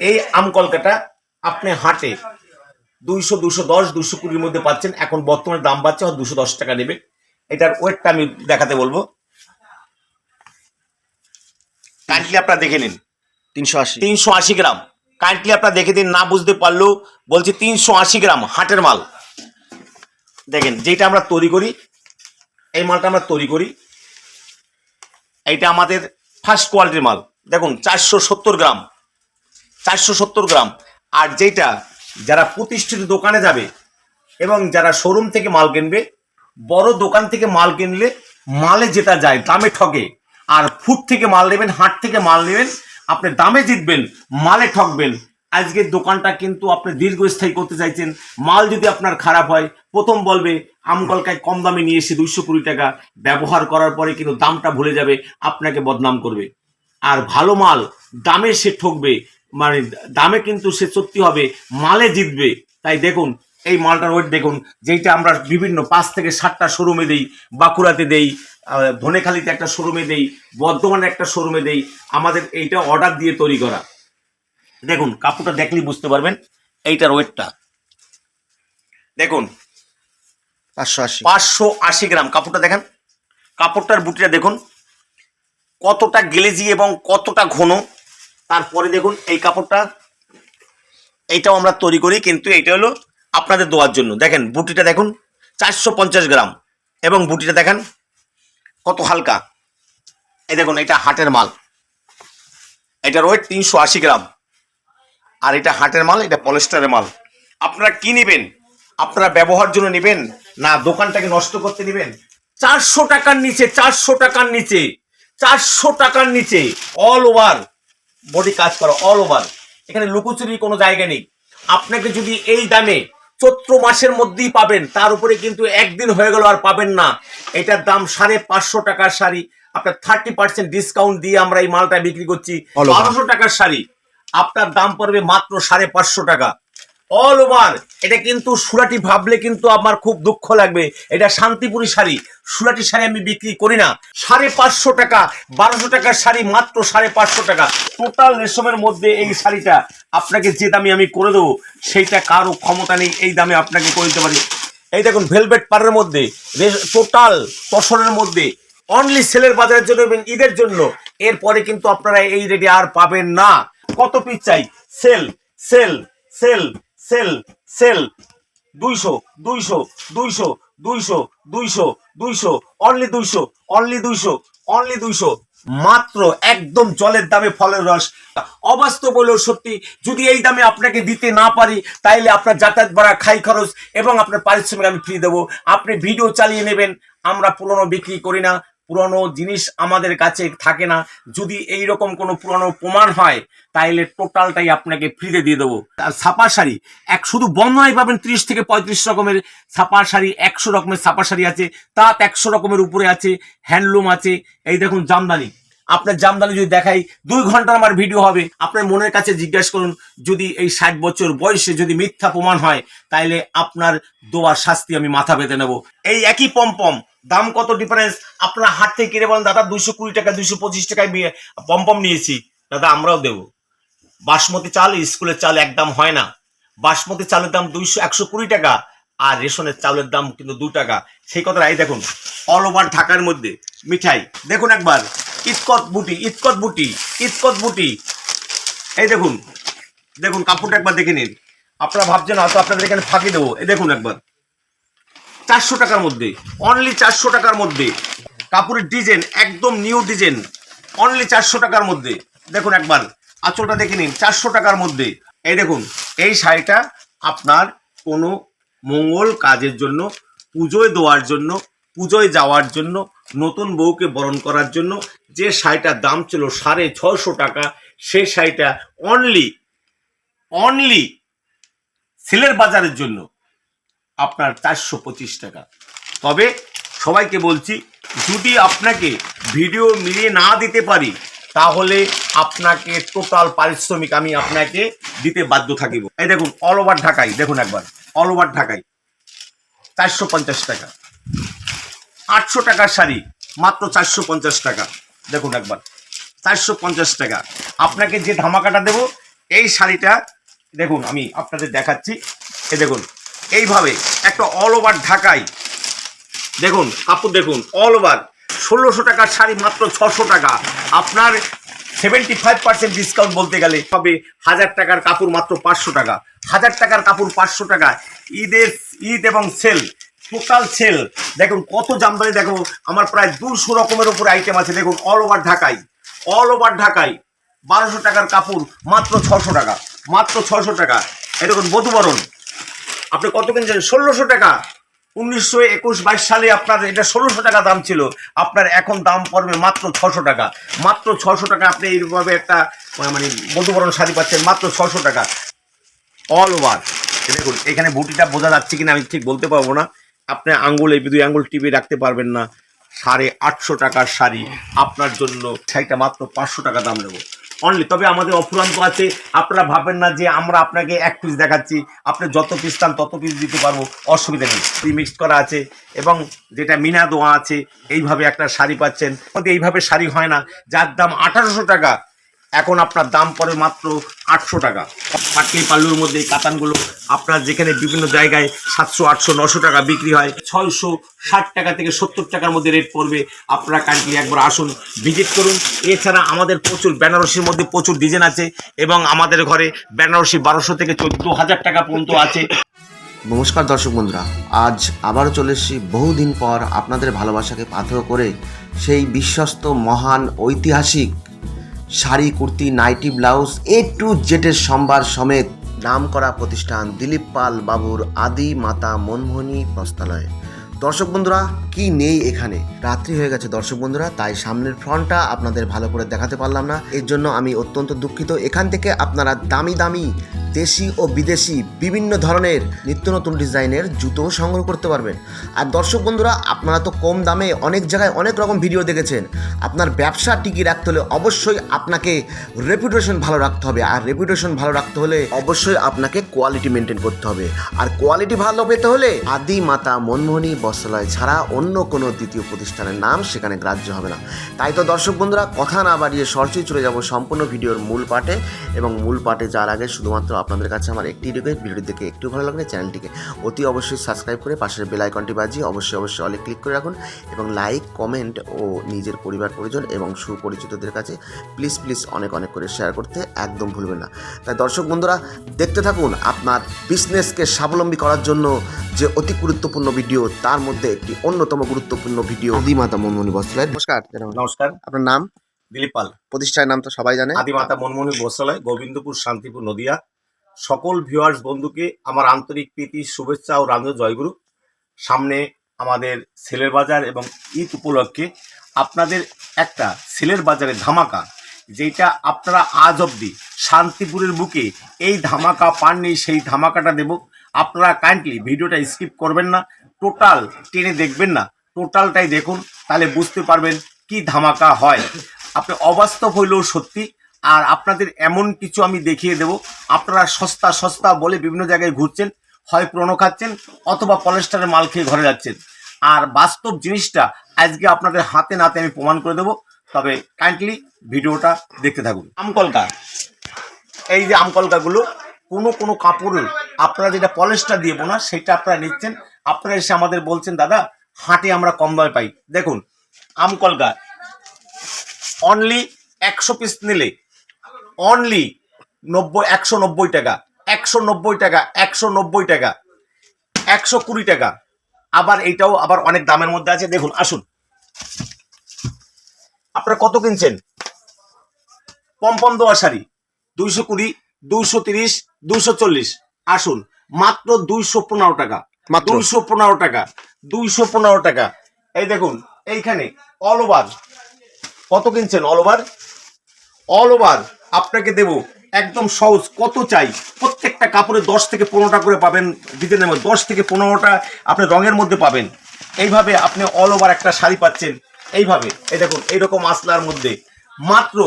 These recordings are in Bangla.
এই আম কলকাটা আপনি হাটে দুইশো দুশো দশ দুশো কুড়ির মধ্যে পাচ্ছেন। এখন বর্তমানে দাম পাচ্ছে হয়তো দুশো দশ টাকা নেবে। এটার ওয়েটটা আমি দেখাতে বলব। কাইন্ডলি আপনারা দেখে নিন। তিনশো আশি। তিনশো আশি গ্রাম। কাইন্ডলি আপনারা দেখে দিন না বুঝতে পারলেও বলছি তিনশো আশি গ্রাম হাটের মাল। দেখেন যেটা আমরা তৈরি করি এই মালটা আমরা তৈরি করি। এইটা আমাদের ফার্স্ট কোয়ালিটির মাল। দেখুন চারশো সত্তর গ্রাম। চারশো সত্তর গ্রাম। আর যেটা যারা প্রতিষ্ঠিত দোকানে যাবে এবং যারা শোরুম থেকে মাল কিনবে, বড় দোকান থেকে মাল কিনলে মালে যেটা যায়, দামে ঠকে। আর ফুট থেকে মাল নেবেন, হাট থেকে মাল নেবেন, আপনি দামে জিতবেন, মালে ঠকবেন। আজকের দোকানটা কিন্তু আপনি দীর্ঘস্থায়ী করতে চাইছেন। মাল যদি আপনার খারাপ হয়, প্রথম বলবে আমকলকায় কম দামে নিয়ে এসে দুইশো কুড়ি টাকা ব্যবহার করার পরে কিন্তু দামটা ভুলে যাবে, আপনাকে বদনাম করবে। আর ভালো মাল, দামে সে ঠকবে। মানে দামে কিন্তু সে সত্যি হবে মালে জিতবে। তাই দেখুন এই মালটার ওয়েট দেখুন যেটা আমরা বিভিন্ন পাঁচ থেকে সাতটা শোরুমে দেই বাঁকুড়াতে দেই ধনেখালিতে একটা শোরুমে দেই বর্ধমানে একটা শোরুমে দেই আমাদের এইটা অর্ডার দিয়ে তৈরি করা। দেখুন কাপড়টা দেখলেই বুঝতে পারবেন এইটার ওয়েটটা দেখুন পাঁচশো আশি। পাঁচশো আশি গ্রাম। কাপড়টা দেখেন কাপড়টার বুটিটা দেখুন কতটা গেলেজি এবং কতটা ঘন। তারপরে দেখুন এই কাপড়টা। এইটাও আমরা তৈরি করি, কিন্তু এইটা হলো আপনাদের দেওয়ার জন্য। দেখেন, বুটিটা দেখুন, চারশো পঞ্চাশ গ্রাম। এবং বুটিটা দেখেন, কত হালকা। এই দেখুন, এটা হাটের মাল। এটার ওয়েট তিনশো আশি গ্রাম। আর এটা হাটের মাল, এটা পলিস্টারের মাল। আপনারা কি নেবেন? আপনারা ব্যবহার জন্য নেবেন? না, দোকানটাকে নষ্ট করতে নেবেন? চারশো টাকার নিচে, চারশো টাকার নিচে, চারশো টাকার নিচে অল ওভার বডি কাজ করো অল ওভার এখানে লুকোচুরির কোনো জায়গা নেই। আপনাকে যদি এই দামে চৈত্র মাসের মধ্যেই পাবেন তার উপরে কিন্তু একদিন হয়ে গেল আর পাবেন না। এটার দাম সাড়ে পাঁচশো টাকার শাড়ি। আপনার থার্টি পার্সেন্ট ডিসকাউন্ট দিয়ে আমরা এই মালটা বিক্রি করছি। বারোশো টাকার শাড়ি। আপনার দাম পড়বে মাত্র সাড়ে পাঁচশো টাকা। অল ওভার এটা কিন্তু সুরাটি ভাবলে কিন্তু আমার খুব দুঃখ লাগবে। এটা শান্তিপুরি শাড়ি। সুরাটি শাড়ি আমি বিক্রি করি না। সাড়ে পাঁচশো টাকা, বারোশো টাকার শাড়ি, মাত্র সাড়ে পাঁচশো টাকা। টোটাল রেশমের মধ্যে এই শাড়িটা আপনাকে যে দামে আমি করে দেবো, সেইটা কারও ক্ষমতা নেই, এই দামে আপনাকে করে দিতে পারি। এই দেখুন ভেলভেট পারের মধ্যে টোটাল তসরের মধ্যে অনলি সেলের বাজারের জন্য এবং ঈদের জন্য। এরপরে কিন্তু আপনারা এই রেটে আর পাবেন না। কত পিস চাই? Sale sale sale sale sale, দুইশো দুইশো দুইশো দুইশো দুইশো দুইশো অনলি দুইশো অনলি দুইশো অনলি দুইশো, মাত্র একদম জলের দামে ফলের রস। অবাস্তব হলেও সত্যি, যদি এই দামে আপনাকে দিতে না পারি, তাইলে আপনার যাতায়াত ভাড়া, খাই খরচ এবং আপনার পারিশ্রমিক আমি ফ্রি দেবো। আপনি ভিডিও চালিয়ে নেবেন, আমরা পুরনো বিক্রি করি না। পুরনো জিনিস আমাদের কাছে থাকে না। যদি এই রকম কোনো পুরনো প্রমাণ হয়, তাইলে টোটালটাই আপনাকে ফ্রিতে দিয়ে দেবো। আর ছাপা শাড়ি, এক শুধু বর্ণনায় পাবেন ত্রিশ থেকে পঁয়ত্রিশ রকমের। ছাপা শাড়ি একশো রকমের ছাপা শাড়ি আছে, তাত একশো রকমের উপরে আছে, হ্যান্ডলুম আছে। এই দেখুন জামদানি। আপনার জামদানি যদি দেখাই, দুই ঘণ্টার আমার ভিডিও হবে। আপনার মনের কাছে জিজ্ঞাসা করুন, যদি এই ষাট বছর বয়সে যদি মিথ্যা প্রমাণ হয়, তাইলে আপনার দোয়ার শাস্তি আমি মাথা বেঁধে নেব। এই একই পম্পম। দাম কত ডিফারেন্স আপনার হাট থেকে কিনে বলেন, দাদা, দুইশো কুড়ি টাকা, দুইশো পঁচিশ টাকায় পম্পম নিয়েছি। দাদা, আমরাও দেবো। বাসমতি চাল, স্কুলের চাল একদম হয় না। বাসমতি চালের দাম দুইশো, একশো কুড়ি টাকা আর রেশনের চালের দাম কিন্তু দু টাকা। সেই কথাটা এই দেখুন অল ওভার ঢাকার মধ্যে। মিঠাই, দেখুন একবার, ইতকত বুটি ইতকত বুটি ইতকত বুটি। এই দেখুন দেখুন, কাপড়টা একবার দেখে নিন। আপনারা ভাবছেন হয়তো আপনাদের এখানে ফাঁকি দেবো। এই দেখুন একবার। চারশো টাকার মধ্যে অনলি চারশো টাকার মধ্যে। কাপড়ের ডিজাইন একদম নিউ ডিজাইন অনলি চারশো টাকার মধ্যে। দেখুন একবার, আঁচলটা দেখে নিন, চারশো টাকার মধ্যে। এই দেখুন, এই শাড়িটা আপনার কোনো মঙ্গল কাজের জন্য, পুজোয় দেওয়ার জন্য, পুজোয় যাওয়ার জন্য, নতুন বউকে বরণ করার জন্য যে শাড়িটার দাম ছিল সাড়ে ছশো টাকা সেই শাড়িটা অনলি অনলি সিলের বাজারের জন্য। আপনার চারশো পঁচিশ টাকা। তবে সবাইকে বলছি, যদি আপনাকে ভিডিও মিলিয়ে না দিতে পারি, তাহলে আপনাকে টোটাল পারিশ্রমিক আমি আপনাকে দিতে বাধ্য থাকিব। এই দেখুন অল ওভার ঢাকাই, দেখুন একবার অল ওভার ঢাকাই, চারশো পঞ্চাশ টাকা। আটশো টাকার শাড়ি, মাত্র চারশো পঞ্চাশ টাকা। দেখুন একবার, চারশো পঞ্চাশ টাকা। আপনাকে যে ধামাকাটা দেবো, এই শাড়িটা, দেখুন, আমি আপনাদের দেখাচ্ছি। এ দেখুন এইভাবে একটা অল ওভার ঢাকাই দেখুন, কাপড় দেখুন অল ওভার ষোলোশো টাকার শাড়ি মাত্র ছশো টাকা। আপনার সেভেন্টি ফাইভ পার্সেন্ট ডিসকাউন্ট বলতে গেলে হবে হাজার টাকার কাপড় মাত্র পাঁচশো টাকা। হাজার টাকার কাপড় পাঁচশো টাকা। ঈদের, ঈদ এবং সেল টোটাল সেল দেখুন, কত জামদানি, দেখো, আমার প্রায় দুশো রকমের উপরে আইটেম আছে। দেখুন all over Dhakai all over Dhakai বারোশো টাকার কাপড় মাত্র ছশো টাকা। মাত্র ছশো টাকা। এরকম বধুবরণ। আপনি কত কিনছেন? ষোলোশো টাকা। উনিশশো একুশ বাইশ সালে আপনার এটা ষোলোশো টাকা দাম ছিল। আপনার এখন দাম পড়বে মাত্র ছশো টাকা। মাত্র ছশো টাকা আপনি এইভাবে একটা মানে বধুবরণ শাড়ি পাচ্ছেন, মাত্র ছশো টাকা। অল ওভার দেখুন, এখানে বুটিটা বোঝা যাচ্ছে কিনা আমি ঠিক বলতে পারব না। আপনি আঙ্গুল, এই দুই আঙ্গুল টিপে রাখতে পারবেন না। সাড়ে আটশো টাকার শাড়ি। আপনার জন্য শাড়িটা মাত্র পাঁচশো টাকা দাম নেব অনলি তবে আমাদের অফুরান্ত আছে। আপনারা ভাবেন না যে আমরা আপনাকে এক পিস দেখাচ্ছি। আপনি যত পিস চান, তত পিস দিতে পারব। অসুবিধা নেই। রিমিক্স করা আছে। এবং যেটা মিনা দোয়া আছে, এইভাবে একটা শাড়ি পাচ্ছেন। এইভাবে শাড়ি হয় না। যার দাম আঠারোশো টাকা। এখন আপনার দাম পড়ে মাত্র আটশো টাকা। পাটলি পাল্লুর মধ্যে এই কাতানগুলো আপনার যেখানে বিভিন্ন জায়গায় সাতশো, আটশো, নশো টাকা বিক্রি হয়, ছয়শো ষাট টাকা থেকে সত্তর টাকার মধ্যে রেট পড়বে। আপনারা কাইন্ডলি একবার আসুন, ভিজিট করুন। এছাড়া আমাদের প্রচুর বেনারসির মধ্যে প্রচুর ডিজাইন আছে এবং আমাদের ঘরে বেনারসি বারোশো থেকে চোদ্দ হাজার টাকা পর্যন্ত আছে। নমস্কার দর্শক বন্ধুরা, আজ আবারও চলে এসেছি বহুদিন পর আপনাদের ভালোবাসাকে পাথর করে সেই বিশ্বস্ত, মহান, ঐতিহাসিক sari, kurti, nightie, blouse A to জেটের সম্ভার সমেত নাম করা প্রতিষ্ঠান দিলীপ পাল বাবুর আদি মাতা মনমোহনী বস্ত্রালয়। দর্শক বন্ধুরা, কি নেই এখানে? রাত্রি হয়ে গেছে দর্শক বন্ধুরা, তাই সামনের ফ্রন্টটা আপনাদের ভালো করে দেখাতে পারলাম না। এর জন্য আমি অত্যন্ত দুঃখিত। এখান থেকে আপনারা দামি দামি দেশি ও বিদেশি বিভিন্ন ধরনের নিত্য নতুন ডিজাইনের জুতো সংগ্রহ করতে পারবেন। আর দর্শক বন্ধুরা, আপনারা তো কম দামে অনেক জায়গায় অনেক রকম ভিডিও দেখেছেন। আপনার ব্যবসা টিকিয়ে রাখতে হলে অবশ্যই আপনাকে রেপুটেশন ভালো রাখতে হবে। আর রেপুটেশন ভালো রাখতে হলে অবশ্যই আপনাকে কোয়ালিটি মেনটেন করতে হবে। আর কোয়ালিটি ভালো পেতে হলে আদি মাতা মনমোহনী বস্ত্রালয় ছাড়া অন্য কোনো দ্বিতীয় প্রতিষ্ঠানের নাম সেখানে গ্রাহ্য হবে না। তাই তো দর্শক বন্ধুরা, কথা না বাড়িয়ে সরাসরি চলে যাব সম্পূর্ণ ভিডিওর মূল পাঠে এবং মূল পাঠে যাওয়ার আগে শুধুমাত্র আপনাদের কাছে আমার একটি রিকোয়েস্ট ভিডিওটি দেখে একটু ভালো লাগলে চ্যানেলটিকে অতি অবশ্যই সাবস্ক্রাইব করে পাশের বেল আইকনটি বাজিয়ে অবশ্যই অবশ্যই অলে ক্লিক করে রাখুন এবং লাইক কমেন্ট ও নিজের পরিবার, পরিজন এবং সুপরিচিতদের কাছে প্লিজ প্লিজ অনেক অনেক করে শেয়ার করতে একদম ভুলবেন না। তাই দর্শক বন্ধুরা, দেখতে থাকুন আপনার বিজনেসকে স্বাবলম্বী করার জন্য যে অতি গুরুত্বপূর্ণ ভিডিও তার মধ্যে একটি অন্যতম গুরুত্বপূর্ণ ভিডিও আদিমাতা মনমোহনী বস্ত্রালয় নমস্কার নমস্কার। আপনার নাম? দিলীপ পাল। প্রতিষ্ঠানের নাম তো সবাই জানে। আদিমাতা মনমোহনী বস্ত্রালয় গোবিন্দপুর শান্তিপুর নদিয়া। সকল ভিউয়ার্স বন্ধুকে আমার আন্তরিক প্রীতি শুভেচ্ছা ও রান্ধ জয়গুরু। সামনে আমাদের সেলের বাজার এবং ঈদ উপলক্ষে আপনাদের একটা সেলের বাজারে ধামাকা যেটা আপনারা আজ অবধি শান্তিপুরের বুকে এই ধামাকা পাননি সেই ধামাকাটা দেব। আপনারা কাইন্ডলি ভিডিওটা স্কিপ করবেন না। টোটাল টেনে দেখবেন না। টোটালটাই দেখুন, তাহলে বুঝতে পারবেন কি ধামাকা হয়। আপনি অবাস্তব হইলেও সত্যি, আর আপনাদের এমন কিছু আমি দেখিয়ে দেব। আপনারা সস্তা সস্তা বলে বিভিন্ন জায়গায় ঘুরছেন, হয় পুরনো খাচ্ছেন, অথবা পলেস্টারের মাল খেয়ে ঘরে যাচ্ছেন। আর বাস্তব জিনিসটা আজকে আপনাদের হাতে নাতে আমি প্রমাণ করে দেবো। তবে কাইন্ডলি ভিডিওটা দেখতে থাকুন। আমকলকা। এই যে আমকলকাগুলো, কোনো কোনো কাপড় আপনারা যেটা পলেস্টার দিয়ে বোনা, সেটা আপনারা নিচ্ছেন। আপনারা এসে আমাদের বলছেন, দাদা, হাটে আমরা কম দামে পাই। দেখুন আমকল গাছ অনলি একশো পিস নিলে অনলি নব্বই, একশো নব্বই টাকা, একশো নব্বই টাকা, একশো নব্বই টাকা, একশো কুড়ি টাকা। আবার এইটাও আবার অনেক দামের মধ্যে আছে। দেখুন, আসুন। আপনারা কত কিনছেন? পম্পম দোয়া শাড়ি, দুইশো কুড়ি, দুইশো তিরিশ, দুইশো চল্লিশ। আসুন, মাত্র দুইশো পনেরো টাকা? দুইশো পনেরো টাকা, দুইশো পনেরো টাকা। এই দেখুন, এইখানে অল ওভার কত কিনছেন অল ওভার অল ওভার আপনাকে দেব একদম সহজ, কত চাই? প্রত্যেকটা কাপড়ে দশ থেকে পনেরোটা করে পাবেন ডিজাইনের মধ্যে দশ থেকে পনেরোটা আপনি রঙের মধ্যে পাবেন। এইভাবে আপনি অল ওভার একটা শাড়ি পাচ্ছেন, এইভাবে। এই দেখুন, এইরকম আসলার মধ্যে। মাত্র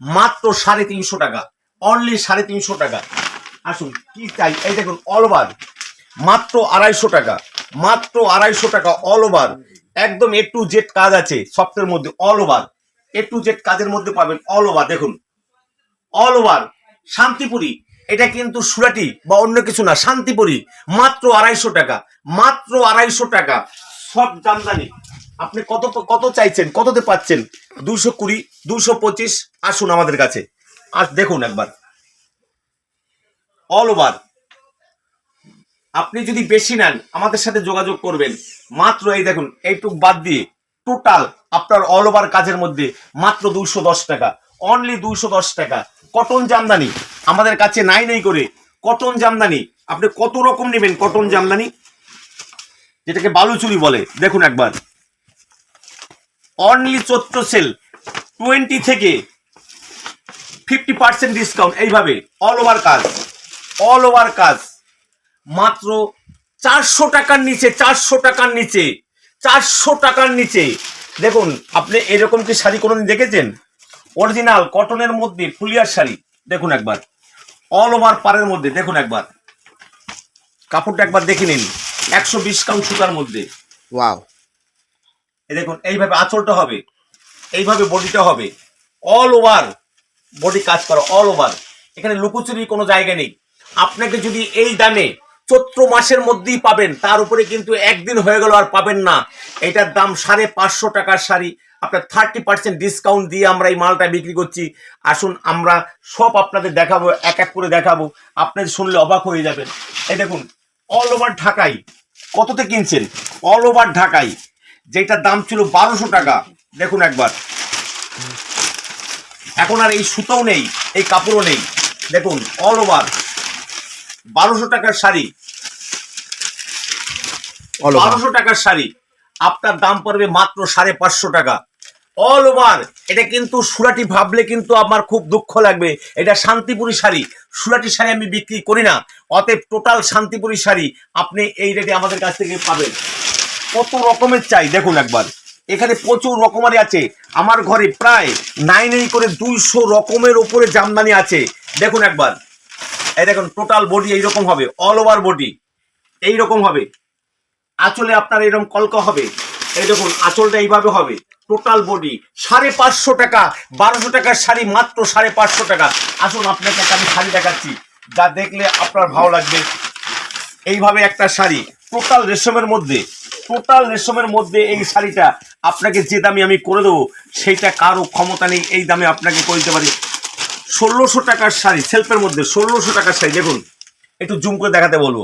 মাত্র সাড়ে তিনশো টাকা অনলি সাড়ে তিনশো টাকা। আসুন, কি চাই? এই দেখুন অল ওভার মাত্র আড়াইশো টাকা, মাত্র আড়াইশো টাকা অল ওভার একদম এ টু জেড কাজ আছে সফটের মধ্যে all over A to Z কাজের মধ্যে পাবেন অল ওভার দেখুন। All over Shantipuri. এটা কিন্তু সুরাটি বা অন্য কিছু না, শান্তিপুরি। মাত্র আড়াইশো টাকা, মাত্র আড়াইশো টাকা। সব জামদানি। আপনি কত কত চাইছেন, কততে পাচ্ছেন? দুশো কুড়ি দুশো পঁচিশ, আসুন আমাদের কাছে। আর দেখুন একবার। অল ওভার আপনি যদি বেশি নেন, আমাদের সাথে যোগাযোগ করবেন। মাত্র এই দেখুন, এইটুক বাদ দিয়ে টোটাল আপনার অল ওভার কাজের মধ্যে মাত্র দুশো দশ টাকা। অনলি দুশো দশ টাকা। কটন জামদানি, আমাদের কাছে নাই নেই করে। কটন জামদানি, আপনি কত রকম নেবেন কটন জামদানি? যেটাকে বালুচুরি বলে। দেখুন একবার। অনলি চোদ্দ সেল টোয়েন্টি থেকে ফিফটি পার্সেন্ট ডিসকাউন্ট এইভাবে। অল ওভার কাজ। অল ওভার কাজ। মাত্র চারশো টাকার নিচে চারশো টাকার নিচে চারশো টাকার নিচে। দেখুন আপনি এরকম কি শাড়ি কোনোদিন দেখেছেন? অরিজিনাল কটনের মধ্যে ফুলিয়ার শাড়ি। দেখুন একবার। অল ওভার পারের মধ্যে দেখুন একবার। কাপড়টা একবার দেখে নিন। একশো বিশ কাউন্ট সুতার মধ্যে। ওয়াও এই দেখুন এইভাবে আঁচলটা হবে। এইভাবে বডিটা হবে। অল ওভার বডি কাজ করো অল ওভার এখানে লুকোচুরি কোনো জায়গা নেই। আপনাকে যদি এই দামে চৈত্র মাসের মধ্যেই পাবেন। তার উপরে কিন্তু একদিন হয়ে গেল আর পাবেন না। এটার দাম সাড়ে পাঁচশো টাকার শাড়ি। আপনার থার্টি পার্সেন্ট ডিসকাউন্ট দিয়ে আমরা এই মালটা বিক্রি করছি। আসুন আমরা সব আপনাদের দেখাবো, এক এক করে দেখাবো। আপনাদের শুনলে অবাক হয়ে যাবেন। এই দেখুন অল ওভার ঢাকাই। কততে কিনছেন? অল ওভার ঢাকাই। যেটার দাম ছিল বারোশো টাকা। দেখুন একবার। এখন আর এই সুতোও নেই, এই কাপড়ও নেই। দেখুন অল ওভার বারোশো টাকার শাড়ি। বারোশো টাকার শাড়ি। আপনার দাম পড়বে মাত্র সাড়ে পাঁচশো টাকা। অল ওভার এটা কিন্তু সুরাটি ভাবলে কিন্তু আমার খুব দুঃখ লাগবে। এটা শান্তিপুরি শাড়ি। সুরাটি শাড়ি আমি বিক্রি করি না। অতএব টোটাল শান্তিপুরি শাড়ি আপনি এই রেটে আমাদের কাছ থেকে পাবেন। কত রকমের চাই? দেখুন একবার। এখানে প্রচুর রকমারি আছে। আমার ঘরে প্রায় নাইন করে দুইশো রকমের ওপরে জামদানি আছে। দেখুন একবার। এই দেখুন টোটাল বডি এইরকম হবে অল ওভার বডি এইরকম হবে। আঁচলে আপনার এরকম কলকা হবে, এই দেখুন, আঁচলটা এইভাবে হবে টোটাল বডি সাড়ে পাঁচশো টাকা, বারোশো টাকার শাড়ি মাত্র সাড়ে পাঁচশো টাকা। আসুন, আপনাকে একটা আমি শাড়ি দেখাচ্ছি, যা দেখলে আপনার ভালো লাগবে। এইভাবে একটা শাড়ি টোটাল রেশমের মধ্যে টোটাল রেশমের মধ্যে এই শাড়িটা আপনাকে যে দামে আমি করে দেবো, সেইটা কারও ক্ষমতা নেই, এই দামে আপনাকে করে দিতে পারি। ষোলোশো টাকার শাড়ি সেলফের মধ্যে ষোলোশো টাকার শাড়ি, দেখুন, একটু জুম করে দেখাতে বলব।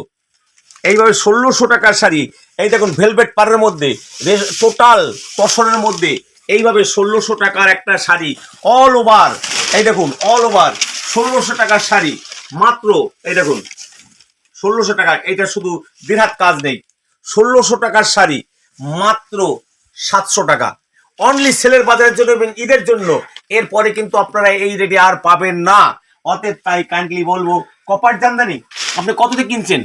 এইভাবে ষোলোশো টাকার শাড়ি, এই দেখুন ভেলভেট পাড়ের মধ্যে টোটাল তসরের মধ্যে, এইভাবে ষোলোশো টাকার একটা শাড়ি অল ওভার এই দেখুন অল ওভার ষোলোশো টাকার শাড়ি, মাত্র, এই দেখুন, ষোলোশো টাকা এটা শুধু বিরাট কাজ নেই, ষোলোশো টাকার শাড়ি, মাত্র সাতশো টাকা। অনলি সেলের বাজারের জন্য এবং ঈদের জন্য। এরপরে কিন্তু আপনারা এই রেটে আর পাবেন না। অতএব তাই কাইন্ডলি বলব কপার জামদানি, আপনি কত কততে কিনছেন?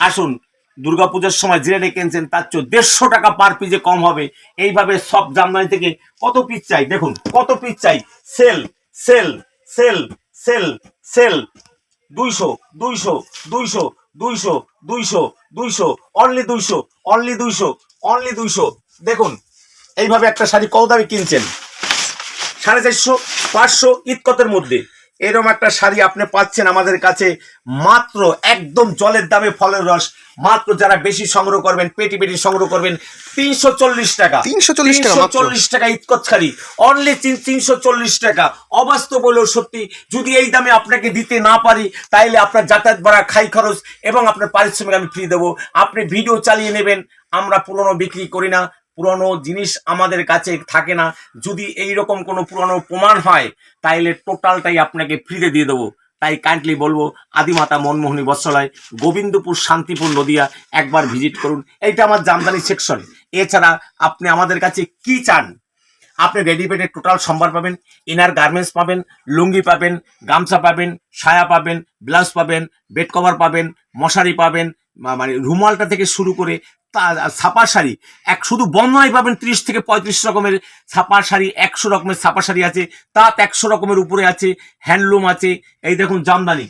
আসুন, দুর্গাপূজার সময় যে রেটে কিনছেন, তার চেয়ে দেড়শো টাকা পার পিজে কম হবে। এইভাবে সব জামদানি থেকে কত পিস চাই? দেখুন, কত পিস চাই? Sale sale sale sale sale. দুইশো দুইশো দুইশো দুইশো দুইশো দুইশো অনলি দুইশো অনলি দুইশো অনলি দুইশো। দেখুন এইভাবে একটা শাড়ি কত দামে কিনছেন? সাড়ে চারশো পাঁচশো ইতকতের মধ্যে। এরকম একটা শাড়ি আপনি পাচ্ছেন আমাদের কাছে মাত্র একদম জলের দামে ফলের রস। মাত্র যারা বেশি সংগ্রহ করবেন পেটি পেটি সংগ্রহ করবেন তিনশো চল্লিশ টাকা। 340 টাকা চল্লিশ টাকা ইতকত শাড়ি। অনলি তিনশো চল্লিশ টাকা। অবাস্তব হলেও সত্যি যদি এই দামে আপনাকে দিতে না পারি তাইলে আপনার যাতায়াত ভাড়া খাই খরচ এবং আপনার পারিশ্রমিক আমি ফ্রি দেবো। আপনি ভিডিও চালিয়ে নেবেন আমরা পুরনো বিক্রি করি না। পুরনো জিনিস আমাদের কাছে থাকে না। যদি এই রকম কোনো পুরনো প্রমাণ হয়, তাইলে টোটালটাই আপনাকে ফ্রিতে দিয়ে দেবো। তাই কাইন্ডলি বলব, আদিমাতা মনমোহনী বৎসলায়, গোবিন্দপুর শান্তিপুর নদিয়া একবার ভিজিট করুন। এইটা আমার জামদানি সেকশন এছাড়া আপনি আমাদের কাছে কি চান? আপনি রেডিমেডের টোটাল সম্ভার পাবেন ইনার গার্মেন্টস পাবেন, লুঙ্গি পাবেন, গামছা পাবেন, সায়া পাবেন ব্লাউজ পাবেন বেড কভার পাবেন, মশারি পাবেন মানে রুমালটা থেকে শুরু করে ছাপা শাড়ি। এক, শুধু বন্ধনায় পাবেন ত্রিশ থেকে পঁয়ত্রিশ রকমের ছাপা শাড়ি, একশো রকমের ছাপা শাড়ি আছে, তাঁত একশো রকমের উপরে আছে, হ্যান্ডলুম আছে, এই দেখুন জামদানি।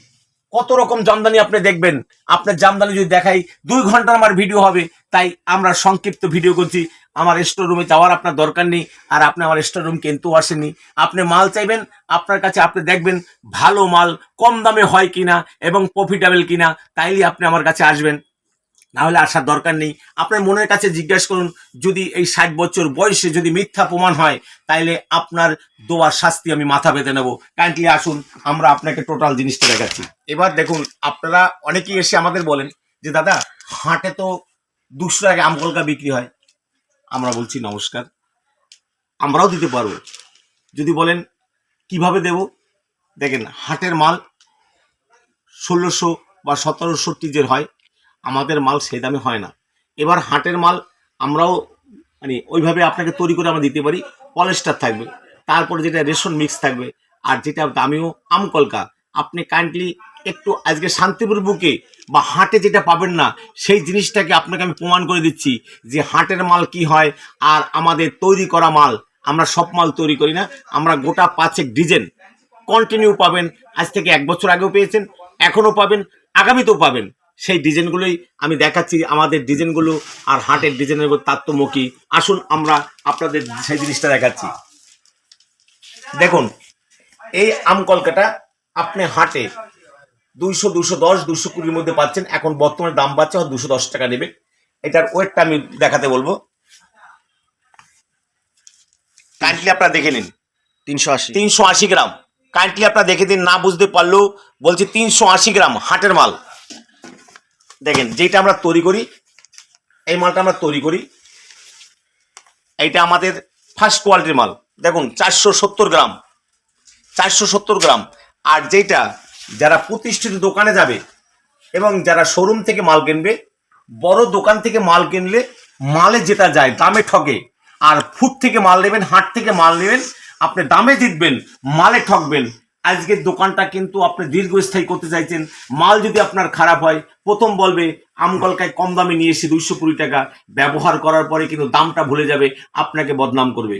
কত রকম জামদানি আপনি দেখবেন? আপনার জামদানি যদি দেখাই, দুই ঘণ্টার আমার ভিডিও হবে, তাই আমরা সংক্ষিপ্ত ভিডিও করছি। আমার স্টোর রুমে যাওয়ার আপনার দরকার নেই, আর আপনি আমার স্টোর রুম কিনতেও আসেননি। আপনি মাল চাইবেন, আপনার কাছে আপনি দেখবেন ভালো মাল, কম দামে হয় কিনা এবং প্রফিটেবল কিনা তাইলে আপনি আমার কাছে আসবেন। না হলে আসার দরকার নেই। আপনার মনের কাছে জিজ্ঞাসা করুন, যদি এই ষাট বছর বয়সে যদি মিথ্যা প্রমাণ হয়, তাইলে আপনার দোয়ার শাস্তি আমি মাথা পেতে নেব। কাইন্ডলি আসুন, আমরা আপনাকে টোটাল জিনিসটা দেখাচ্ছি। এবার দেখুন, আপনারা অনেকেই এসে আমাদের বলেন যে, দাদা, হাটে তো দুশো টাকা আমকলকা বিক্রি হয়। আমরা বলছি, নমস্কার। আমরাও দিতে পারব। যদি বলেন, কীভাবে দেব? দেখেন, হাটের মাল ষোলোশো বা সতেরোশো টিজের হয়। আমাদের মাল সেই দামে হয় না। এবার হাটের মাল আমরাও মানে ওইভাবে আপনাকে তৈরি করে আমরা দিতে পারি, পলেস্টার থাকবে, তারপরে যেটা রেশন মিক্স থাকবে, আর যেটা দামিও আমকলকা আপনি কাইন্ডলি একটু আজকে শান্তিপুর বুকে বা হাটে যেটা পাবেন না, সেই জিনিসটাকে আপনাকে আমি প্রমাণ করে দিচ্ছি যে হাটের মাল কি হয় আর আমাদের তৈরি করা মাল, আমরা সব মাল তৈরি করি না, আমরা গোটা পাঁচেক ডিজাইন কন্টিনিউ পাবেন, আজ থেকে এক বছর আগেও পেয়েছেন, এখনও পাবেন, আগামীতেও পাবেন। সেই ডিজাইনগুলোই আমি দেখাচ্ছি। আমাদের ডিজাইনগুলো আর হাটের ডিজাইনের তাত্ত্বমুখী আসুন আমরা আপনাদের সেই জিনিসটা দেখাচ্ছি। দেখুন এই আম কলকাটা আপনি হাটে দুইশো দুশো দশ দুশো কুড়ির মধ্যে পাচ্ছেন। এখন বর্তমানে দাম পাচ্ছে দুশো দশ টাকা নেবে। এটার ওয়েটটা আমি দেখাতে বলব। কাইন্ডলি আপনারা দেখে নিন। তিনশো আশি। তিনশো আশি গ্রাম। কাইন্ডলি আপনারা দেখে দিন না বুঝতে পারলেও বলছি তিনশো আশি গ্রাম হাটের মাল। দেখেন যেটা আমরা তৈরি করি, এই মালটা আমরা তৈরি করি, এইটা আমাদের ফার্স্ট কোয়ালিটির মাল। দেখুন, চারশো সত্তর গ্রাম, চারশো সত্তর গ্রাম। আর যেটা যারা প্রতিষ্ঠিত দোকানে যাবে এবং যারা শোরুম থেকে মাল কিনবে, বড় দোকান থেকে মাল কিনলে মালে যেটা যায়, দামে ঠকে। আর ফুট থেকে মাল নেবেন, হাট থেকে মাল নেবেন, আপনি দামে জিতবেন, মালে ঠকবেন। আজকের দোকানটা কিন্তু আপনি দীর্ঘস্থায়ী করতে চাইছেন। মাল যদি আপনার খারাপ হয়, প্রথম বলবে আমকলকায় কম দামে নিয়ে এসে দুইশো কুড়ি টাকা। ব্যবহার করার পরে কিন্তু দামটা ভুলে যাবে, আপনাকে বদনাম করবে।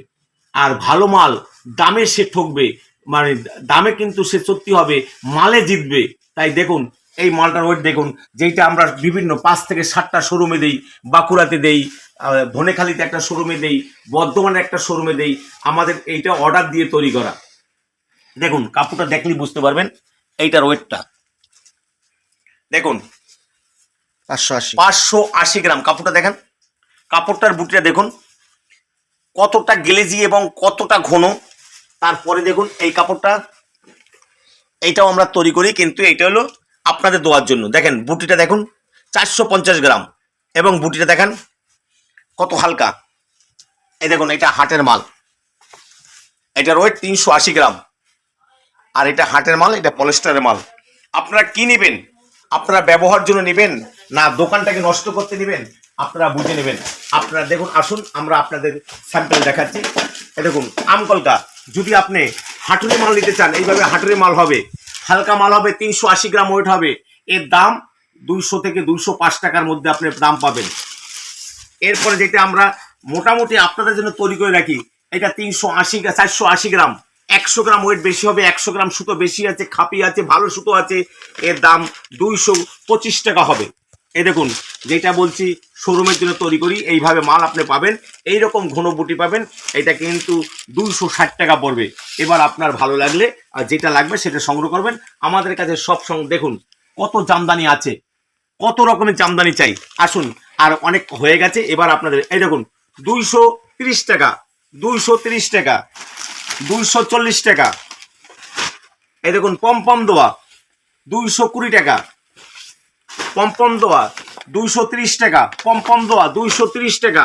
আর ভালো মাল, দামে সে ঠকবে মানে দামে কিন্তু সে সত্যি হবে, মালে জিতবে। তাই দেখুন, এই মালটার ওয়েট দেখুন যেটা আমরা বিভিন্ন পাঁচ থেকে সাতটা শোরুমে দেই, বাঁকুড়াতে দেই ধনেখালিতে একটা শোরুমে দেই, বর্ধমানে একটা শোরুমে দেই, আমাদের এইটা অর্ডার দিয়ে তৈরি করা। দেখুন কাপড়টা দেখলেই বুঝতে পারবেন এইটার ওয়েটটা। দেখুন পাঁচশো আশি। পাঁচশো আশি গ্রাম কাপড়টা দেখেন। কাপড়টার বুটিটা দেখুন কতটা গেলেজি এবং কতটা ঘন। তারপরে দেখুন এই কাপড়টা এইটাও আমরা তৈরি করি কিন্তু এইটা হলো আপনাদের দেওয়ার জন্য। দেখেন বুটিটা দেখুন চারশো পঞ্চাশ গ্রাম। এবং বুটিটা দেখেন কত হালকা। এই দেখুন এটা হাটের মাল। এটার ওয়েট তিনশো আশি গ্রাম। আর এটা হাটের মাল, এটা পলিস্টারের মাল। আপনারা কি নেবেন? আপনারা ব্যবহার জন্য নেবেন? না, দোকানটাকে নষ্ট করতে নেবেন? আপনারা বুঝে নেবেন। আপনারা দেখুন, আসুন, আমরা আপনাদের স্যাম্পল দেখাচ্ছি। দেখুন আমকলকা যদি আপনি হাটুরি মাল নিতে চান, এইভাবে হাটুরি মাল হবে। হালকা মাল হবে, তিনশো আশি গ্রাম ওয়েট হবে। এর দাম দুইশো থেকে দুইশো পাঁচ টাকার মধ্যে আপনি দাম পাবেন। এরপরে যেটা আমরা মোটামুটি আপনাদের জন্য তৈরি করে রাখি, এটা তিনশো আশি, চারশো আশি গ্রাম। একশো গ্রাম ওয়েট বেশি হবে, একশো গ্রাম সুতো বেশি আছে, খাপি আছে, ভালো সুতো আছে, এর দাম দুইশো পঁচিশ টাকা হবে। এ দেখুন, যেটা বলছি শোরুমের জন্য তৈরি করি, এইভাবে মাল আপনি পাবেন এই রকম ঘন বুটি পাবেন, এটা কিন্তু দুইশো ষাট টাকা পড়বে। এবার আপনার ভালো লাগলে, আর যেটা লাগবে সেটা সংগ্রহ করবেন। আমাদের কাছে সব দেখুন, কত জামদানি আছে, কত রকমের জামদানি চাই। আসুন, আর অনেক হয়ে গেছে, এবার আপনাদের, এই দেখুন, দুইশো টাকা দুইশো টাকা দুইশো চল্লিশ টাকা। এই দেখুন পম্পম দেওয়া দুইশো কুড়ি টাকা। পম্পম দেওয়া দুইশো তিরিশ টাকা। পম্পম দেওয়া দুইশো তিরিশ টাকা।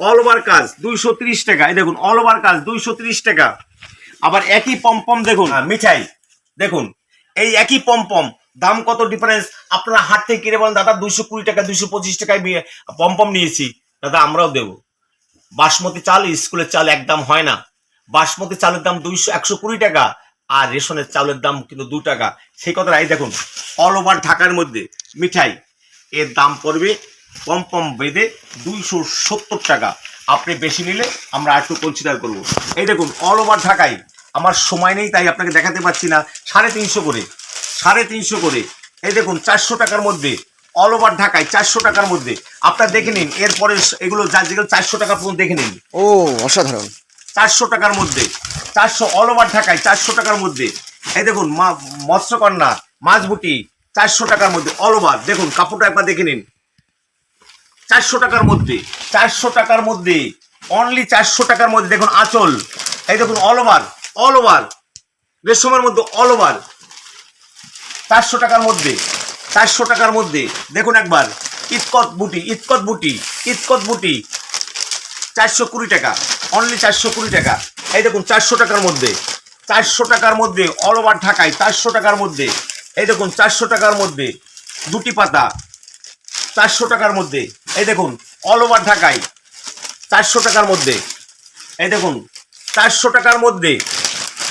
অল ওভার কাজ দুইশো তিরিশ টাকা। এই দেখুন অল ওভার কাজ দুইশো তিরিশ টাকা। আবার একই পম্পম দেখুন হ্যাঁ, মিঠাই। দেখুন এই একই পম্পম দাম কত ডিফারেন্স আপনারা হাট থেকে কিনে বলেন দাদা দুইশো কুড়ি টাকা দুইশো পঁচিশ টাকায় পম্পম নিয়েছি। দাদা আমরাও দেবো। বাসমতি চাল স্কুলের চাল একদম হয় না। বাসমতি চালের দাম দুইশো, একশো কুড়ি টাকা আর রেশনের চালের দাম কিন্তু দু টাকা। সেই কথাটা এই দেখুন অল ওভার ঢাকার মধ্যে মিঠাই, এর দাম পড়বে পম পম বেঁধে দুইশো সত্তর টাকা। আপনি বেশি নিলে আমরা একটু কনসিডার করব। এই দেখুন অল ওভার ঢাকায় আমার সময় নেই, তাই আপনাকে দেখাতে পাচ্ছি না, সাড়ে তিনশো করে, সাড়ে তিনশো করে। এই দেখুন, চারশো টাকার মধ্যে অল ওভার ঢাকায় চারশো টাকার মধ্যে। আপনার দেখে নিন, এরপরে এগুলো যা যেগুলো চারশো টাকা পর্যন্ত দেখে নিন। ও, অসাধারণ। চারশো টাকার মধ্যে। চারশো অল ওভার ঢাকায় চারশো টাকার মধ্যে। এই দেখুন, মা, মৎস্যকন্যা, মাছবুটি, চারশো টাকার মধ্যে অল ওভার দেখুন, কাপড়টা একবার দেখে নিন। চারশো টাকার মধ্যে, চারশো টাকার মধ্যে অনলি চারশো টাকার মধ্যে, দেখুন, আঁচল। এই দেখুন অল ওভার অল ওভার রেশমের মধ্যে অল ওভার চারশো টাকার মধ্যে, চারশো টাকার মধ্যে, দেখুন একবার, ইতকত বুটি ইতকত বুটি ইতকত বুটি চারশো কুড়ি টাকা। অনলি চারশো কুড়ি টাকা। এই দেখুন, চারশো টাকার মধ্যে। চারশো টাকার মধ্যে অল ওভার ঢাকায় চারশো টাকার মধ্যে। এই দেখুন, চারশো টাকার মধ্যে দুটি পাতা। চারশো টাকার মধ্যে, এই দেখুন অল ওভার ঢাকায় চারশো টাকার মধ্যে। এই দেখুন, চারশো টাকার মধ্যে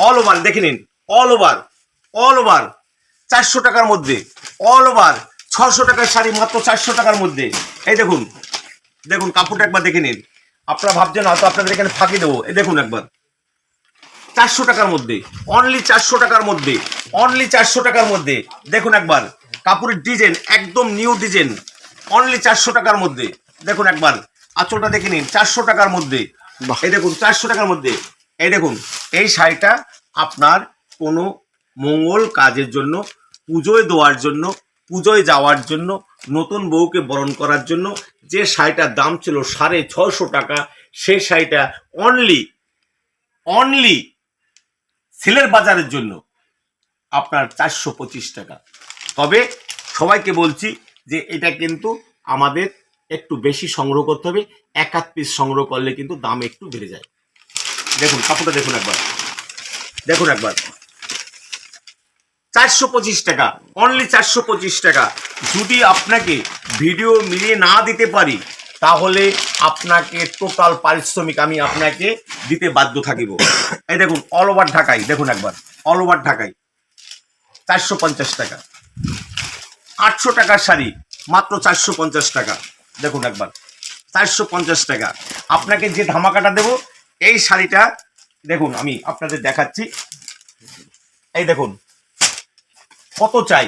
অল ওভার দেখে নিন অল ওভার অল ওভার চারশো টাকার মধ্যে অল ওভার ছশো টাকার শাড়ি মাত্র চারশো টাকার মধ্যে। এই দেখুন দেখুন, কাপড়টা একবার দেখে নিন। আপনারা ভাবছেন হয়তো আপনাদের এখানে ফাঁকি দেবো। এই দেখুন একবার। চারশো টাকার মধ্যে। অনলি চারশো টাকার মধ্যে। অনলি চারশো টাকার মধ্যে। দেখুন একবার। কাপড়ের ডিজাইন একদম নিউ ডিজাইন অনলি চারশো টাকার মধ্যে। দেখুন একবার। আঁচলটা দেখে নিন। চারশো টাকার মধ্যে। এই দেখুন চারশো টাকার মধ্যে। এই দেখুন এই শাড়িটা আপনার কোনো মঙ্গল কাজের জন্য পুজোয় দেওয়ার জন্য পুজোয় যাওয়ার জন্য নতুন বউকে বরণ করার জন্য যে শাড়িটার দাম ছিল সাড়ে ছশো টাকা সেই শাড়িটা অনলি অনলি সিলের বাজারের জন্য আপনার চারশো পঁচিশ টাকা। তবে সবাইকে বলছি যে এটা কিন্তু আমাদের একটু বেশি সংগ্রহ করতে হবে, এক আধ পিস সংগ্রহ করলে কিন্তু দাম একটু বেড়ে যায়। দেখুন, কাপড়টা দেখুন একবার। দেখুন একবার। চারশো পঁচিশ টাকা। অনলি চারশো পঁচিশ টাকা। যদি আপনাকে ভিডিও মিলিয়ে না দিতে পারি, তাহলে আপনাকে টোটাল পারিশ্রমিক আমি আপনাকে দিতে বাধ্য থাকিব। এই দেখুন অল ওভার ঢাকাই, দেখুন একবার অল ওভার ঢাকাই। চারশো পঞ্চাশ টাকা। আটশো টাকার শাড়ি, মাত্র চারশো পঞ্চাশ টাকা। দেখুন একবার, চারশো পঞ্চাশ টাকা। আপনাকে যে ধামাকাটা দেব, এই শাড়িটা, দেখুন, আমি আপনাদের দেখাচ্ছি। এই দেখুন কত চাই?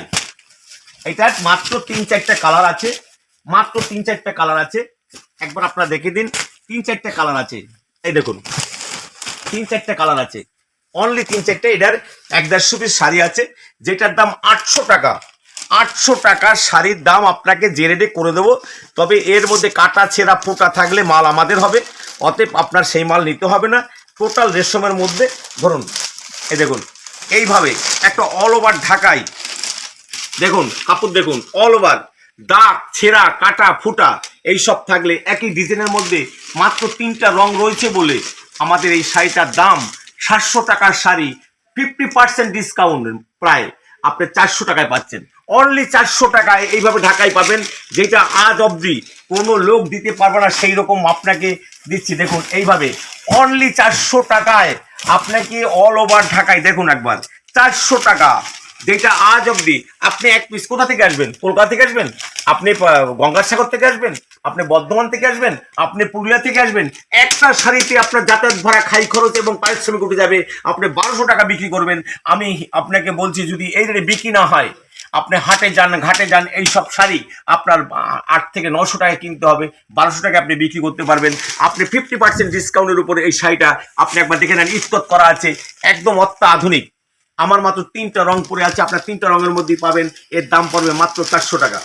এটার মাত্র তিন চারটা কালার আছে। মাত্র তিন চারটা কালার আছে। একবার আপনারা দেখে দিন, তিন চারটা কালার আছে। এই দেখুন, তিন চারটা কালার আছে। অনলি তিন চারটে, এটার এক দেড়শো পিস শাড়ি আছে, যেটার দাম আটশো টাকা। আটশো টাকার শাড়ির দাম আপনাকে যে রেটে করে দেবো। তবে এর মধ্যে কাটা, ছেঁড়া, ফোটা থাকলে মাল আমাদের হবে। অতএব আপনার সেই মাল নিতে হবে না। টোটাল রেশমের মধ্যে, ধরুন, এই দেখুন এইভাবে, একটা অল ওভার ঢাকাই। দেখুন, কাপড় দেখুন অল ওভার দাগ, ছেঁড়া, কাটা, ফুটা এই সব থাকলে একই ডিজাইনের মধ্যে মাত্র তিনটা রং রয়েছে বলে আমাদের এই শাড়িটার দাম সাতশো টাকার শাড়ি ফিফটি পার্সেন্ট ডিসকাউন্ট প্রায়। আপনি চারশো টাকায় পাচ্ছেন। অনলি চারশো টাকায় এইভাবে ঢাকায় পাবেন, যেটা আজ অবধি কোনো লোক দিতে পারবে না সেই রকম আপনাকে দিচ্ছি। দেখুন, এইভাবে অনলি চারশো টাকায় আপনাকে অল ওভার ঢাকায়, দেখুন একবার, চারশো টাকা, যেটা আজ অবধি। আপনি এক পিস কোথা থেকে আসবেন? কলকাতা থেকে আসবেন? আপনি গঙ্গাসাগর থেকে আসবেন? আপনি বর্ধমান থেকে আসবেন? আপনি পুরুলিয়া থেকে আসবেন? একটা শাড়িতে আপনার যাতায়াত ভাড়া, খাই খরচ এবং পারিশ্রমিক উঠে যাবে। আপনি বারোশো টাকা বিক্রি করবেন। আমি আপনাকে বলছি, যদি এই বিক্রি না হয় আপনি হাটে যান, ঘাটে যান, এই সব শাড়ি আপনার আট থেকে নশো টাকায় কিনতে হবে, বারোশো টাকা আপনি বিক্রি করতে পারবেন। আপনি ফিফটি পার্সেন্ট ডিসকাউন্টের উপরে এই শাড়িটা আপনি একবার দেখে নেন ইস্কত করা আছে, একদম অত্যাধুনিক। আমার মাত্র তিনটা রং পরে আছে, আপনার তিনটা রঙের মধ্যেই পাবেন, এর দাম পড়বে মাত্র চারশো টাকা।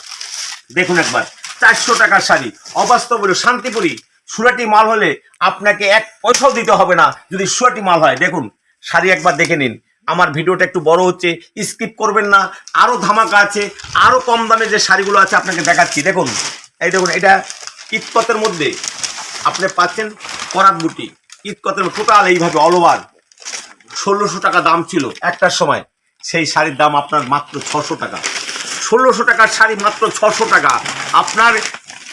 দেখুন একবার, চারশো টাকার শাড়ি অবাস্তব হলো শান্তিপুরি, সুরাটি মাল হলে আপনাকে এক পয়সাও দিতে হবে না, যদি সুরাটি মাল হয়। দেখুন, শাড়ি একবার দেখে নিন আমার ভিডিওটা একটু বড় হচ্ছে স্কিপ করবেন না। আরও ধামাকা আছে আরও কম দামে যে শাড়িগুলো আছে আপনাকে দেখাচ্ছি। দেখুন, এই দেখুন, এটা ইটকতের মধ্যে আপনি পাচ্ছেন করাত বুটি। ইটকতের টোটাল এইভাবে অল ওভার ষোলোশো টাকা দাম ছিল একটার সময়। সেই শাড়ির দাম আপনার মাত্র ছশো টাকা। ষোলোশো টাকার শাড়ি মাত্র ছশো টাকা। আপনার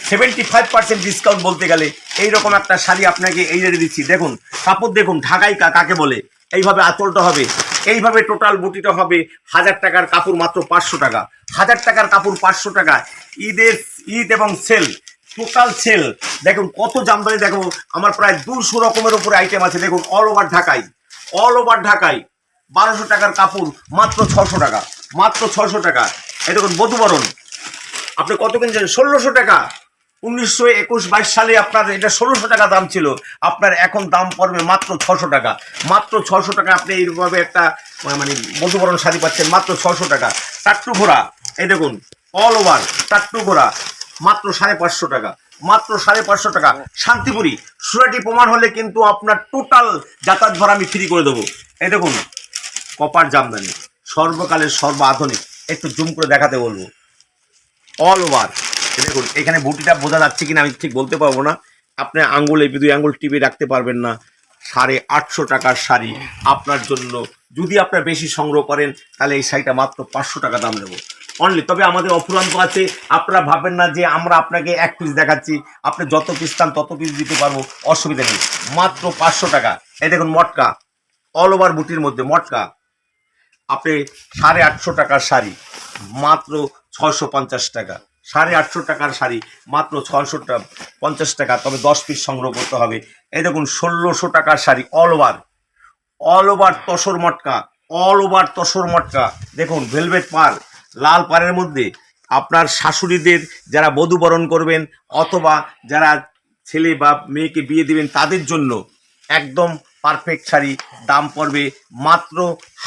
সেভেন্টি ফাইভ পার্সেন্ট ডিসকাউন্ট বলতে গেলে এইরকম একটা শাড়ি আপনাকে এই রেটে দিচ্ছি। দেখুন, কাপড় দেখুন ঢাকাই কাকে বলে? এইভাবে আঁচলটা হবে। এইভাবে টোটাল বুটিটা হবে হাজার টাকার কাপড় মাত্র পাঁচশো টাকা। হাজার টাকার কাপড় পাঁচশো টাকা। ঈদের, ঈদ এবং সেল টোটাল সেল দেখুন কত জামদানি দেখো আমার প্রায় দুশো রকমের উপরে আইটেম আছে। দেখুন all over Dhakai all over Dhakai. বারোশো টাকার কাপড় মাত্র ছশো টাকা, মাত্র ছশো টাকা। এই দেখুন বধুবরণ। আপনি কত কিনছেন? ষোলোশো টাকা। উনিশশো একুশ বাইশ সালে আপনার এটা ষোলোশো টাকা দাম ছিল। আপনার এখন দাম পড়বে মাত্র ছশো টাকা। মাত্র ছশো টাকা আপনি এইভাবে একটা মানে মধুবরণ শাড়ি পাচ্ছেন, মাত্র ছশো টাকা। টাট্টু ঘোড়া, এই দেখুন অল ওভার টাট্টু ঘোড়া, মাত্র সাড়ে পাঁচশো টাকা। মাত্র সাড়ে পাঁচশো টাকা। শান্তিপুরি, সুরাটি প্রমাণ হলে কিন্তু আপনার টোটাল যাতায়াত ভাড়া আমি ফ্রি করে দেবো। এই দেখুন, কপার জামদানি, সর্বকালের সর্ব আধুনিক একটু জুম করে দেখাতে বলব। অল ওভার দেখুন এখানে বুটিটা বোঝা যাচ্ছে কিনা আমি ঠিক বলতে পারব না। আপনি আঙ্গুল, এই দুই আঙ্গুল টিপে রাখতে পারবেন না। সাড়ে আটশো টাকার শাড়ি আপনার জন্য। যদি আপনার বেশি সংগ্রহ করেন, তাহলে এই শাড়িটা মাত্র পাঁচশো টাকা দাম নেব অনলি তবে আমাদের অফুরান্ত আছে। আপনারা ভাববেন না যে আমরা আপনাকে এক পিস দেখাচ্ছি। আপনি যত পিস চান, তত পিস দিতে পারব। অসুবিধা নেই। মাত্র পাঁচশো টাকা। এই দেখুন মটকা। অল ওভার বুটির মধ্যে মটকা। আপনি সাড়ে আটশো টাকার শাড়ি। মাত্র ছয়শো পঞ্চাশ টাকা। সাড়ে আটশো টাকার শাড়ি, মাত্র ছয়শো টাকা পঞ্চাশ টাকা, তবে দশ পিস সংগ্রহ করতে হবে। দেখুন, ষোলোশো টাকার sari all over all over Tussar Matka all over tussar মটকা। দেখুন ভেলভেট পার লাল পাড়ের মধ্যে আপনার শাশুড়িদের যারা বধূবরণ করবেন, অথবা যারা ছেলে বা মেয়েকে বিয়ে দিবেন, তাদের জন্য একদম পারফেক্ট শাড়ি, দাম পড়বে মাত্র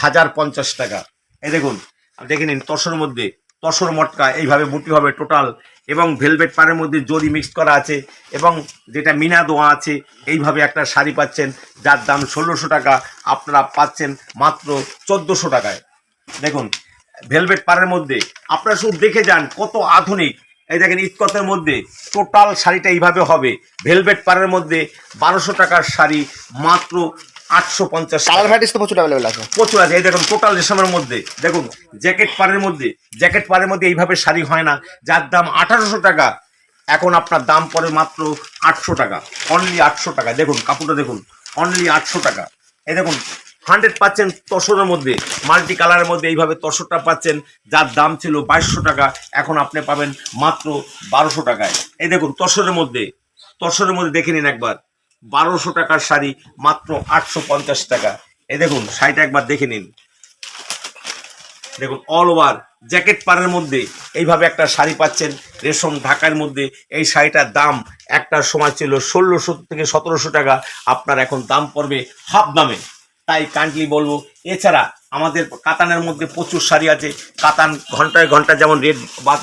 হাজার পঞ্চাশ টাকা। এই দেখুন, দেখে নিন, তসর মধ্যে তসর মটকা, এইভাবে বুটি হবে টোটাল এবং ভেলভেট পাড়ের মধ্যে জরি মিক্স করা আছে এবং যেটা মিনা দোয়া আছে, এইভাবে একটা শাড়ি পাচ্ছেন, যার দাম ষোলোশো টাকা, আপনারা পাচ্ছেন মাত্র চোদ্দোশো টাকায়। দেখুন ভেলভেট পাড়ের মধ্যে, আপনারা শুধু দেখে যান কত আধুনিক। এই দেখেন, ইতকতের মধ্যে টোটাল শাড়িটা এইভাবে হবে। ভেলভেট পাড়ের মধ্যে বারোশো টাকার শাড়ি মাত্র আটশো পঞ্চাশ কালার ভ্যারাইটিস তো প্রচুর অ্যাভেলেবেল আছে। প্রচুর আছে। এই দেখুন টোটাল রেশমের মধ্যে দেখুন জ্যাকেট পাড়ের মধ্যে জ্যাকেট পাড়ের মধ্যে এইভাবে শাড়ি হয় না। যার দাম আঠারোশো টাকা এখন আপনার দাম পড়ে মাত্র আটশো টাকা। অনলি আটশো টাকা। দেখুন কাপড়টা দেখুন অনলি আটশো টাকা। এই দেখুন হান্ড্রেড পাচ্ছেন তসরের মধ্যে মাল্টি কালারের মধ্যে এইভাবে তসরটা পাচ্ছেন। যার দাম ছিল বাইশশো টাকা এখন আপনি পাবেন মাত্র বারোশো টাকায়। এই দেখুন তসরের মধ্যে তসরের মধ্যে দেখে নিন একবার। বারোশো টাকার শাড়ি, মাত্র আটশো পঞ্চাশ টাকা। এই দেখুন, শাড়িটা একবার দেখে নিন। দেখুন অল ওভার জ্যাকেট পারের মধ্যে এইভাবে একটা শাড়ি পাচ্ছেন। রেশম ঢাকার মধ্যে এই শাড়িটার দাম একটা সময় ছিল ষোলোশো থেকে সতেরোশো টাকা। আপনার এখন দাম পড়বে হাফ দামে। তাই কাইন্ডলি বলব এছাড়া আমাদের কাতানের মধ্যে প্রচুর শাড়ি আছে। কাতান ঘন্টায় ঘণ্টা যেমন রেট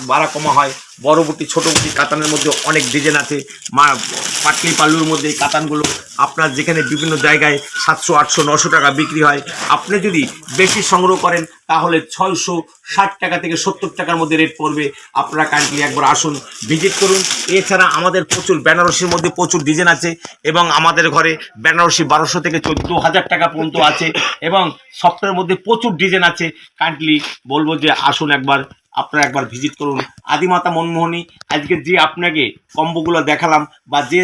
বাড়া কমা হয় বড় বুটি ছোটো বুটি কাতানের মধ্যে অনেক ডিজাইন আছে। মা পাটলি পাল্লুর মধ্যে এই কাতানগুলো আপনার যেখানে বিভিন্ন জায়গায় সাতশো, আটশো, নশো টাকা বিক্রি হয়। আপনি যদি বেশি সংগ্রহ করেন, তাহলে ছয়শো ষাট টাকা থেকে সত্তর টাকার মধ্যে রেট পড়বে। আপনারা কাইন্ডলি একবার আসুন ভিজিট করুন। এছাড়া আমাদের প্রচুর বেনারসির মধ্যে প্রচুর ডিজাইন আছে এবং আমাদের ঘরে বেনারসি বারোশো থেকে চোদ্দ হাজার টাকা পর্যন্ত আছে এবং সফটওয়্যার মধ্যে প্রচুর ডিজাইন আছে। কাইন্ডলি বলব যে আসুন একবার আপনারা একবার ভিজিট করুন। আদিমাতা মনমোহনী আজকে যে আপনাকে কম্বোগুলো দেখালাম বা যে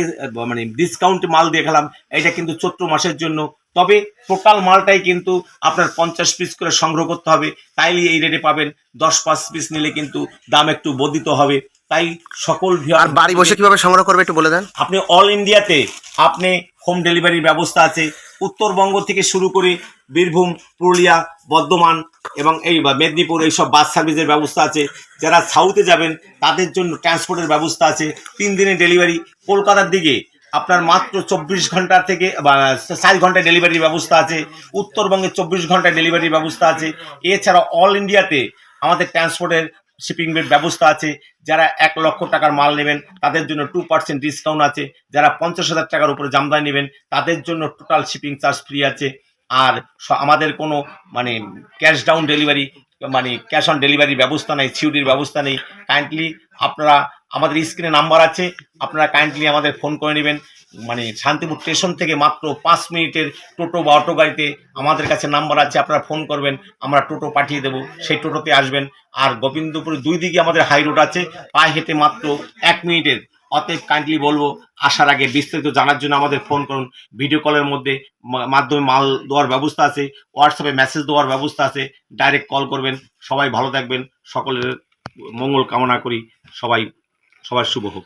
মানে ডিসকাউন্ট মাল দেখালাম এটা কিন্তু চৈত্র মাসের জন্য। তবে টোটাল মালটাই কিন্তু আপনার পঞ্চাশ পিস করে সংগ্রহ করতে হবে। তাইলে এই রেটে পাবেন। দশ পাঁচ পিস নিলে কিন্তু দাম একটু বর্ধিত হবে। তাই সকল আর বাড়ি বসে কীভাবে সংগ্রহ করবে একটু বলে দেন। আপনি অল ইন্ডিয়াতে আপনি হোম ডেলিভারির ব্যবস্থা আছে। উত্তরবঙ্গ থেকে শুরু করে বীরভূম, পুরুলিয়া, বর্ধমান এবং এই মেদিনীপুর এইসব বাস সার্ভিসের ব্যবস্থা আছে। যারা সাউথে যাবেন, তাদের জন্য ট্রান্সপোর্টের ব্যবস্থা আছে। তিন দিনের ডেলিভারি কলকাতার দিকে আপনার মাত্র চব্বিশ ঘণ্টা থেকে বা ঘণ্টা ডেলিভারির ব্যবস্থা আছে। উত্তরবঙ্গে চব্বিশ ঘণ্টা ডেলিভারির ব্যবস্থা আছে। এছাড়া অল ইন্ডিয়াতে আমাদের ট্রান্সপোর্টের শিপিং ব্যবস্থা আছে, যারা এক লক্ষ টাকার মাল নেবেন, তাদের জন্য টু পার্সেন্ট ডিসকাউন্ট আছে, যারা পঞ্চাশ হাজার টাকার উপরে জামদানি নেবেন, তাদের জন্য টোটাল শিপিং চার্জ ফ্রি আছে। আর আমাদের কোনো মানে ক্যাশ ডাউন ডেলিভারি মানে ক্যাশ অন ডেলিভারির ব্যবস্থা নেই সিউরির ব্যবস্থা নেই। কাইন্ডলি আপনারা, আমাদের স্ক্রিনে নাম্বার আছে, আপনারা কাইন্ডলি আমাদের ফোন করে নেবেন। মানে শান্তিপুর স্টেশন থেকে মাত্র পাঁচ মিনিটের টোটো বা অটো গাড়িতে আমাদের কাছে নাম্বার আছে, আপনারা ফোন করবেন, আমরা টোটো পাঠিয়ে দেবো। সেই টোটোতে আসবেন। আর গোবিন্দপুরে দুই দিকে আমাদের হাই রোড আছে, পায়ে হেঁটে মাত্র এক মিনিটের। অতএব কাইন্ডলি বলব, আসার আগে বিস্তারিত জানার জন্য আমাদের ফোন করুন। ভিডিও কলের মধ্যে মাধ্যমে মাল দেওয়ার ব্যবস্থা আছে হোয়াটসঅ্যাপে মেসেজ দেওয়ার ব্যবস্থা আছে ডাইরেক্ট কল করবেন। সবাই ভালো থাকবেন। সকলের মঙ্গল কামনা করি। সবাই, সবার শুভ হোক।